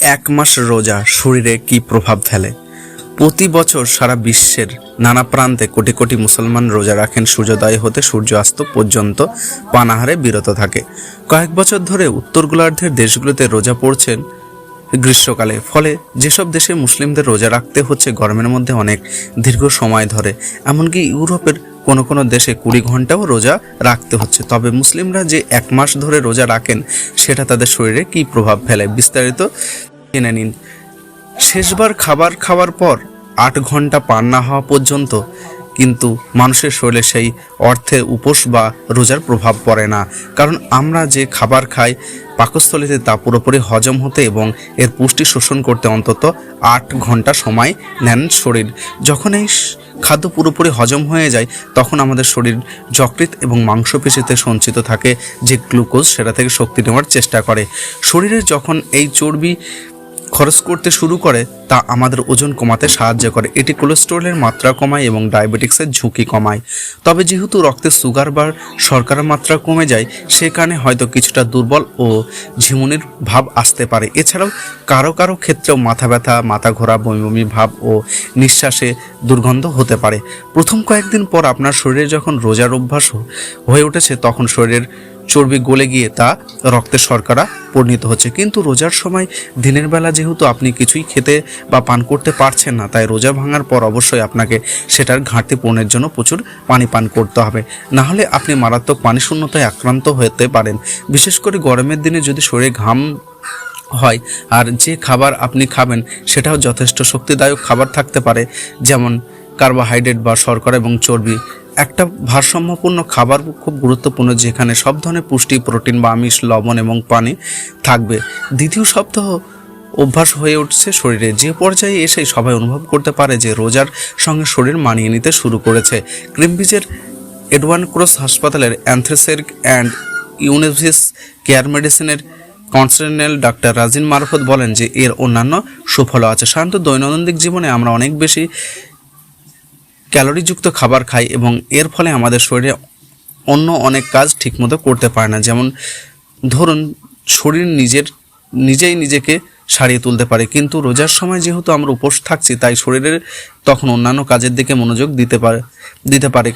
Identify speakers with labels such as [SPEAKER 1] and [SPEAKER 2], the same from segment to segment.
[SPEAKER 1] এক মাস রোজা শরীরে কি প্রভাব ফেলে প্রতি বছর সারা বিশ্বের নানা প্রান্তে কোটি কোটি মুসলমান রোজা রাখেন, সূর্যোদয় হতে সূর্যাস্ত পর্যন্ত পানাহারে বিরত থাকে। কয়েক বছর ধরে উত্তর গোলার্ধের দেশগুলোতে রোজা পড়ছেন গ্রীষ্মকালে। ফলে যেসব দেশে মুসলিমদের রোজা রাখতে হচ্ছে গরমের মধ্যে অনেক দীর্ঘ সময় ধরে, এমনকি ইউরোপের কোনো কোনো দেশে কুড়ি ঘন্টাও রোজা রাখতে হচ্ছে। তবে মুসলিমরা যে এক মাস ধরে রোজা রাখেন, সেটা তাদের শরীরে কী প্রভাব ফেলে বিস্তারিত জেনে নিন। শেষবার খাবার খাওয়ার পর আট ঘণ্টা পান না হওয়া পর্যন্ত কিন্তু মানুষের শরীরে সেই অর্থে উপোস বা রোজার প্রভাব পড়ে না। কারণ আমরা যে খাবার খাই, পাকস্থলীতে তা পুরোপুরি হজম হতে এবং এর পুষ্টি শোষণ করতে অন্তত আট ঘণ্টা সময় নেন শরীর। যখন এই খাদ্য পুরোপুরি হজম হয়ে যায়, তখন আমাদের শরীর যকৃৎ এবং মাংসপেশিতে সঞ্চিত থাকে যে গ্লুকোজ সেটা থেকে শক্তি নেওয়ার চেষ্টা করে। শরীরে যখন এই চর্বি খরচ করতে শুরু করে, তা আমাদের ওজন কমাতে সাহায্য করে। এটি কোলেস্টেরলের মাত্রা কমায় এবং ডায়াবেটিক্সের ঝুঁকি কমায়। তবে যেহেতু রক্তে সুগার বা শর্করার মাত্রা কমে যায়, সে কারণে হয়তো কিছুটা দুর্বল ও ঝিমুনির ভাব আসতে পারে। এছাড়াও কারও কারও ক্ষেত্রেও মাথা ব্যথা, মাথা ঘোরা, বমি বমি ভাব ও নিঃশ্বাসে দুর্গন্ধ হতে পারে। প্রথম কয়েকদিন পর আপনার শরীরে যখন রোজার অভ্যাস হয়ে উঠেছে, তখন শরীরের চর্বি গলে গিয়ে তা রক্তের শর্করা পরিণত হচ্ছে। কিন্তু রোজার সময় দিনের বেলা যেহেতু আপনি কিছুই খেতে বা পান করতে পারছেন না, তাই রোজা ভাঙার পর অবশ্যই আপনাকে সেটার ঘাটতি পূরণের জন্য প্রচুর পানি পান করতে হবে। না হলে আপনি মারাত্মক পানি শূন্যতায় আক্রান্ত হতে পারেন। বিশেষ করে গরমের দিনে যদি শরীরে ঘাম হয়, আর যে খাবার আপনি খাবেন সেটাও যথেষ্ট শক্তিদায়ক খাবার থাকতে পারে, যেমন কার্বোহাইড্রেট বা শর্করা এবং চর্বি। একটা ভারসাম্যপূর্ণ খাবার খুব গুরুত্বপূর্ণ যেখানে সব ধরনের পুষ্টি, প্রোটিন, বা আমিষ, লবণ এবং পানি থাকবে। দ্বিতীয় সপ্তাহ অভ্যাস হয়ে উঠছে শরীরে। যে পর্যায়ে এসে সবাই অনুভব করতে পারে যে রোজার সঙ্গে শরীর মানিয়ে নিতে শুরু করেছে। ক্রিমবিজের এডওয়ান ক্রস হাসপাতালের অ্যান্থ্রেসের অ্যান্ড ইউনিভিস কেয়ার মেডিসিনের কনসার্নেল ডাক্তার রাজিন মারফত বলেন যে এর অন্যান্য সুফলও আছে। সাধারণত দৈনন্দিন জীবনে আমরা অনেক বেশি ক্যালোরিযুক্ত খাবার খাই এবং এর ফলে আমাদের শরীরে অন্য অনেক কাজ ঠিকমতো করতে পারে না। যেমন ধরুন, শরীর নিজের, নিজেই নিজেকে সারিয়ে তুলতে পারে। কিন্তু রোজার সময় যেহেতু আমরা উপোস থাকছি, তাই শরীরের তখন অন্যান্য কাজের দিকে মনোযোগ দিতে পারে দিতে পারে।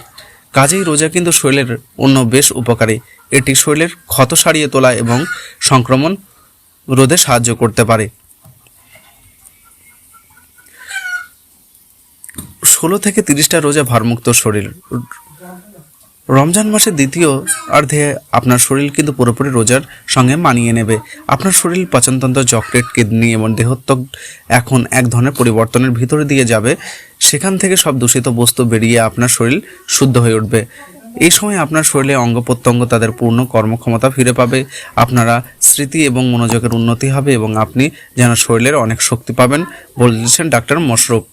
[SPEAKER 1] কাজেই রোজা কিন্তু শরীরের অন্য বেশ উপকারী। এটি শরীরের ক্ষত সারিয়ে তোলা এবং সংক্রমণ রোধে সাহায্য করতে পারে। ষোলো থেকে তিরিশটা রোজা ভারমুক্ত শরীর। রমজান মাসের দ্বিতীয় অর্ধে আপনার শরীর কিন্তু পুরোপুরি রোজার সঙ্গে মানিয়ে নেবে। আপনার শরীর পচনতন্ত্র যকৃত কিডনি এবং দেহত্বক এখন এক ধরনের পরিবর্তনের ভিতরে দিয়ে যাবে। সেখান থেকে সব দূষিত বস্তু বেরিয়ে আপনার শরীর শুদ্ধ হয়ে উঠবে। এই সময় আপনার শরীরে অঙ্গ প্রত্যঙ্গ তাদের পূর্ণ কর্মক্ষমতা ফিরে পাবে। আপনারা স্মৃতি এবং মনোযোগের উন্নতি হবে এবং আপনি যেন শরীরের অনেক শক্তি পাবেন, বলছেন ডাক্তার মশরুফ।